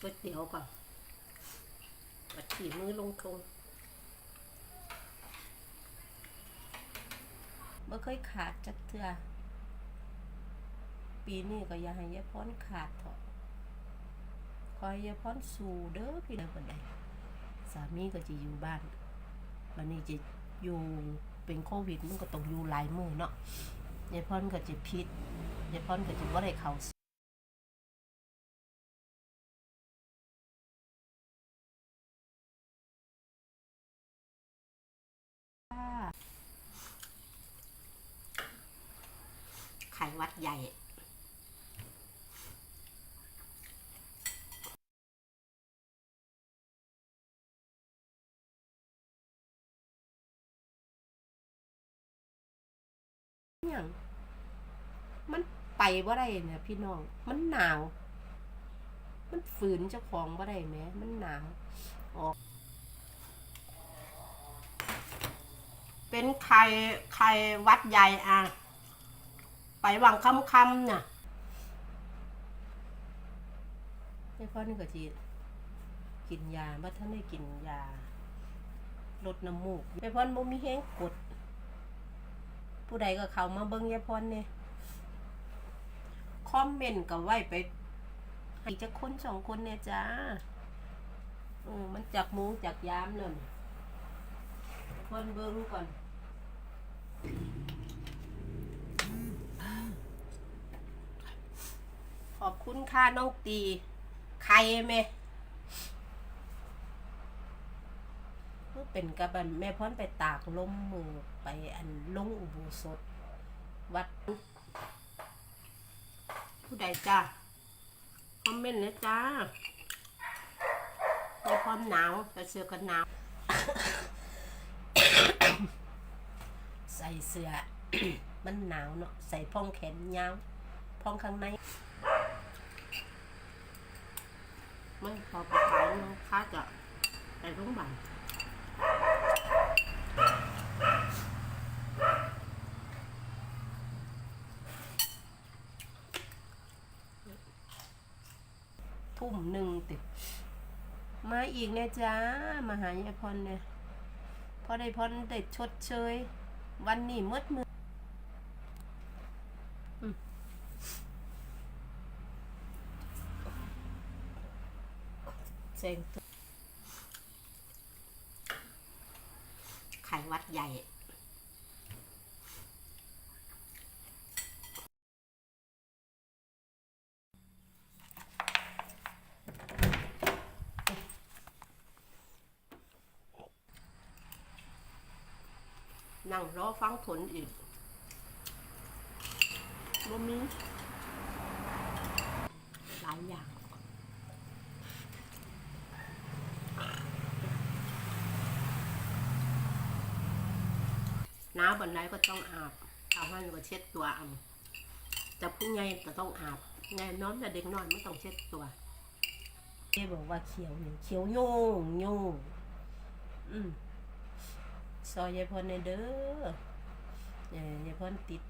ก๋วยเตี๋ยวก่อนปัดขี่มือลงทงเมื่อเคยขาดจักเทือปีนี้ก็อย่าให้ยายพรขาดเถอะคอยยายพรสู่เด้อพี่เด้อคนใดสามีก็จะอยู่บ้านวันนี้จะอยู่เป็นโควิดมันก็ต้องอยู่หลายมือเนาะยายพรก็จะพิษยายพรก็จะว่าได้เขา ไข่ วัดใหญ่อย่างมันไปว่าได้เนี่ยพี่น้อง มันหนาว มันฝืนเจ้าของว่าได้ไหมมันหนาวออกเป็นไข่ไข่วัดใหญ่อะ ไปหวังคำคำน่ะไอ้พ่อนี่ก็จีกินยาว่าท่านได้กินยาลดน้ำมูกไอ้พ่อบ่มีแห้งกด ผู้ใดก็เข้ามาเบิ่งยายพรเนี่ยคอมเมนต์ก็ไว้ไปให้จักคนสองคนเนี่ยจ้าออมันจากมูจากยามเลยคนเบิ่งก่อน ข อบคุณค่ะน้องตี ใครแม่เป็นกระบันแม่พ้อนไปตากล้มมือไปอันลงอุโบสถ วัด ผู้ใดจ้าคอมเมนต์เลยจ้าแม่พ้อนหนาวใส่เสื้อกันหนาว ใส่เสื้อมันหนาวเนาะใส่พ่องแขนยาวพ่องข้างใน ไม่พอไปขายน้องค้าจะไปโรงพยาบาลทุ่มหนึ่งติดมาอีกเนี่ยจ้ามาหายายพรเนี่ยพอได้พรได้ชดเชย วันนี้มืดมือม เซ็งตัวไข่วัดใหญ่ังรอฟังผลอีกบ่มีหลายอย่างหนาบันไดก็ต้องอาบชาวบ้านก็เช็ดตัวอาแต่ผู้ใหญ่ก็ต้องอาบแน่นอนแต่เด็กนอยไม่ต้องเช็ดตัวเจ๊บอกว่าเขียวนี่เขียวโยงโยงอืม ซอยยายพรในเด้อเอ่อยายพรติด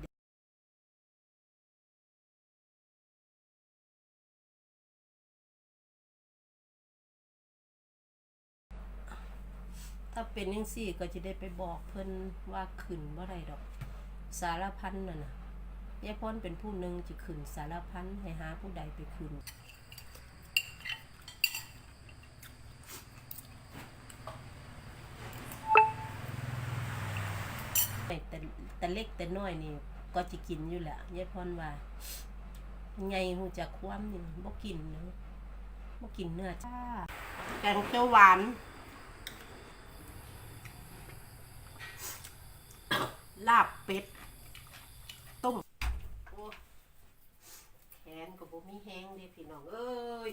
ถ้าเป็นยังสี่ก็จะได้ไปบอกเพิ่นว่าขึ้นว่าไรดอก สารพันน่ะนะยายพรเป็นผู้หนึ่งจะขึ้นสารพันให้หาผู้ใดไปขึ้น แต่แต่แต่เล็กแต่น้อยนี่ ก็จะกินอยู่แหละยายพรว่าไงหูจักความนี่บ่กินเนาะบ่กินเนื้อจ้าแกงเขียวหวาน ลาบเป็ด ต้มโอ้แขนก็บ่มีแห้งเด้พี่น้องเอ้ย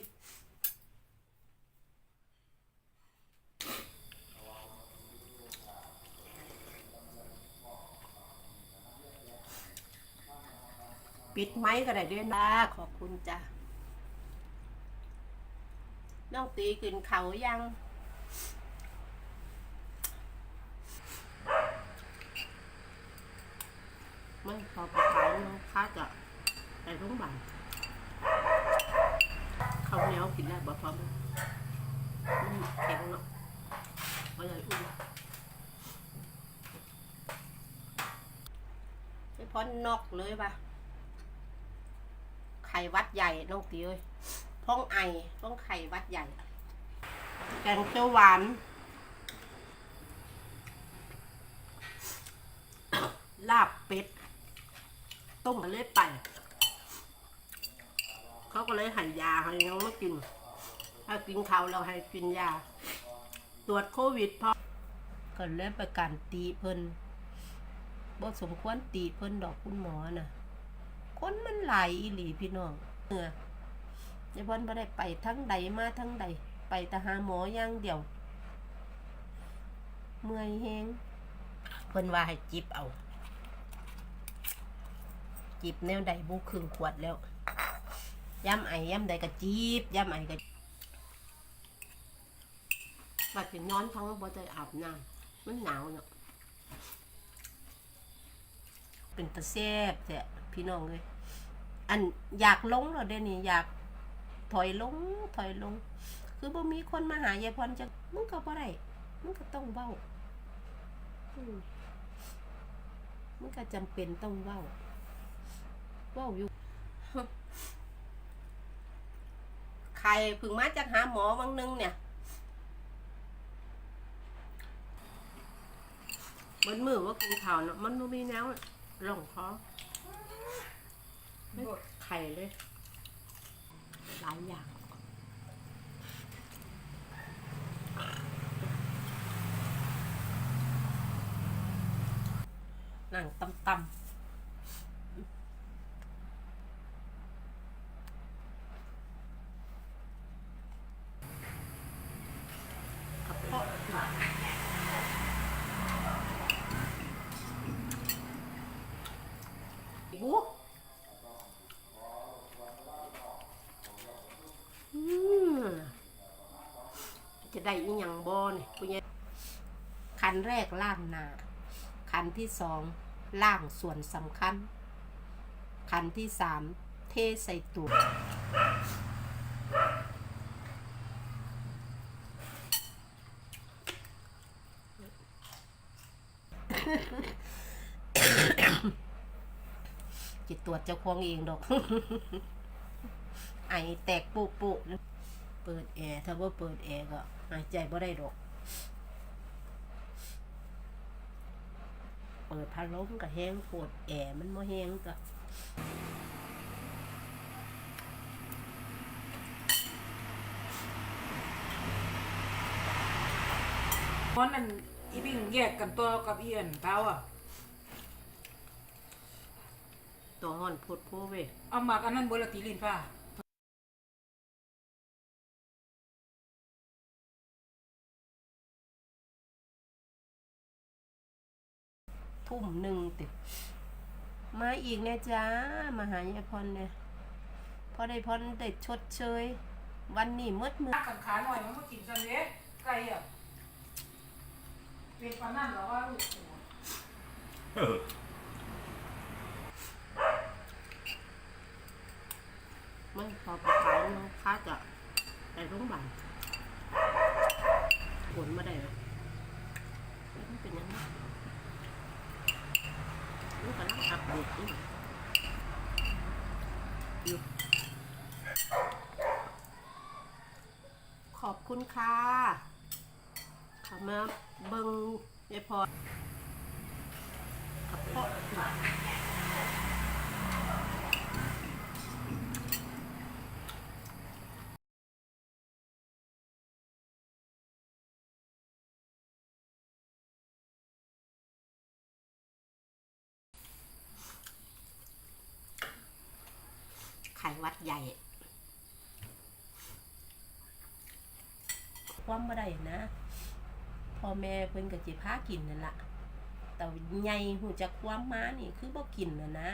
ปิดไม้ก็ได้ด้วยนะขอบคุณจ้ะน้องตีกินเขายังไม่พอไปขายน้องค้าจะไปโรงพยาบาลข้าเนี้ยกินได้บ่พร้อมมันแข็งเนาะบ่อยากอุ่นไปพ้นนอกเลยป่ะ ข่วัดใหญ่น้องตีเอ้ยพ้องไอพ้องไข่วัดใหญ่ แกงเขียวหวานลาบเป็ด ต้มมาเลยไป เขาก็เลยใหันยาให้ยังไม่กิน ถ้ากินเขาเราให้กินยา ตรวจโควิดพราะก็เลยประกันตีเพิ่นบ่สมควรตีเพิ่นดอกคุณหมอน่ะ คนมันหลายอีหลีพี่น้องเอออย่าเพิ่นบ่ได้ไปทั้งใดมาทั้งใด ไปแต่หาหมอย่างเดียว เมื่อยแฮงเพิ่นว่าให้จิบเอา จิบแนวใดบุครึ่งขวดแล้วย่ำไอ้ย่ำใดก็จีบย่ำไอ้ก็บัดเป็นนอนท้องบ่ได้อาบน้ำมันหนาวเนาะเป็นตะแซบแต่พี่น้องเลย อันอยากลงเหรอเดี๋ยวนี้อยากถอยลงถอยลง คือบ่มีคนมาหายายพรจะมึงก็บ่ได้มึงก็ต้องเว้ามมึงก็จำเป็นต้องเว้าเว้าอยู่ใครพึ่งมาจากหาหมอวังนึงเนี่ยมันมือว่ากินข้าวเนาะมันม่มีแนวร่องคอ ไม่ไข่เลย หลายอย่างหนังตำตำกระเพาะบูอืม จะได้อีหยังบอนี่ปุญญคันแรกล่างหนาคันที่สองล่างส่วนสำคัญคันที่สามเทใส่ตัวจิตตรวจเจ้าของเองดอก แตกปุปุเปิดแอร์ถ้าว่าเปิดแอร์ก็หายใจบ่ได้ดอกเปิดพัดลมก็แห้งปวดแอร์มันบ่แห้งก็เพราะนั่นอีบิ่งแยกกันตัวกับอีอันเท้าอะตัวห่อนพุดโพเวยเอาหมากอันนั้นบนละตีลินฟ้า ทุ่มหนึ่งติมาอีกเนี่ยจ้ามาหายายพรเนี่ยพอได้พรได้ชดเชย วันนี้มืดมือตักกันขาหน่อยมันมากินซันเดะไก่อะเป็นปานนั่นเหรอว่าลูกโอ้ไม่พอไปขายเนาะค่าจะไปโรงพยาบาลผลมาได้เลยมันเป็นยังไง มันกำลังอัปเดตอยู่อยู่ขอบคุณค่ะขอมาเบิ้งยายพรกับพ่อด ใหญ่ ความบ่ได้นะพ่อแม่เพิ่นก็สิพากินนั่นละแต่ใหญ่หูจักความมานี่คือบ่กินน่ะนะ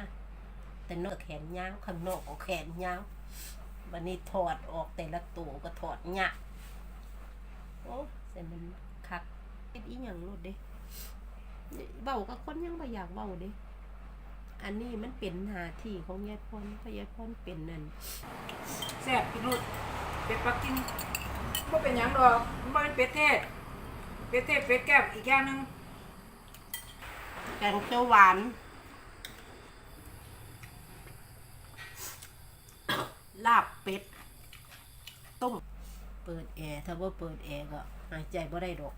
แต่นอกแขนยาวข้างนอกก็แขนยาวบัดนี้ถอดออกแต่ละตัวก็ถอดยากโอ้แต่มันคักเฮ็ดอีหยังโลดเด้เว้ากับคนยังบ่อยากเว้าเด้ อันนี้มันเป็นหน้าที่ของยายพรเพราะยายพรเป็นนั่นแซ่บพี่นุชเป็ดปักกิ่งบ่เป็นหยังดอกมันบ่เป็นเป็ดเทศ เป็ดเทศเป็ดแก้วอีกอย่างหนึงแกงเขียวหวาน ลาบเป็ด ต้ม เปิดแอร์ถ้าว่าเปิดแอร์ก็หายใจบ่ได้ดอก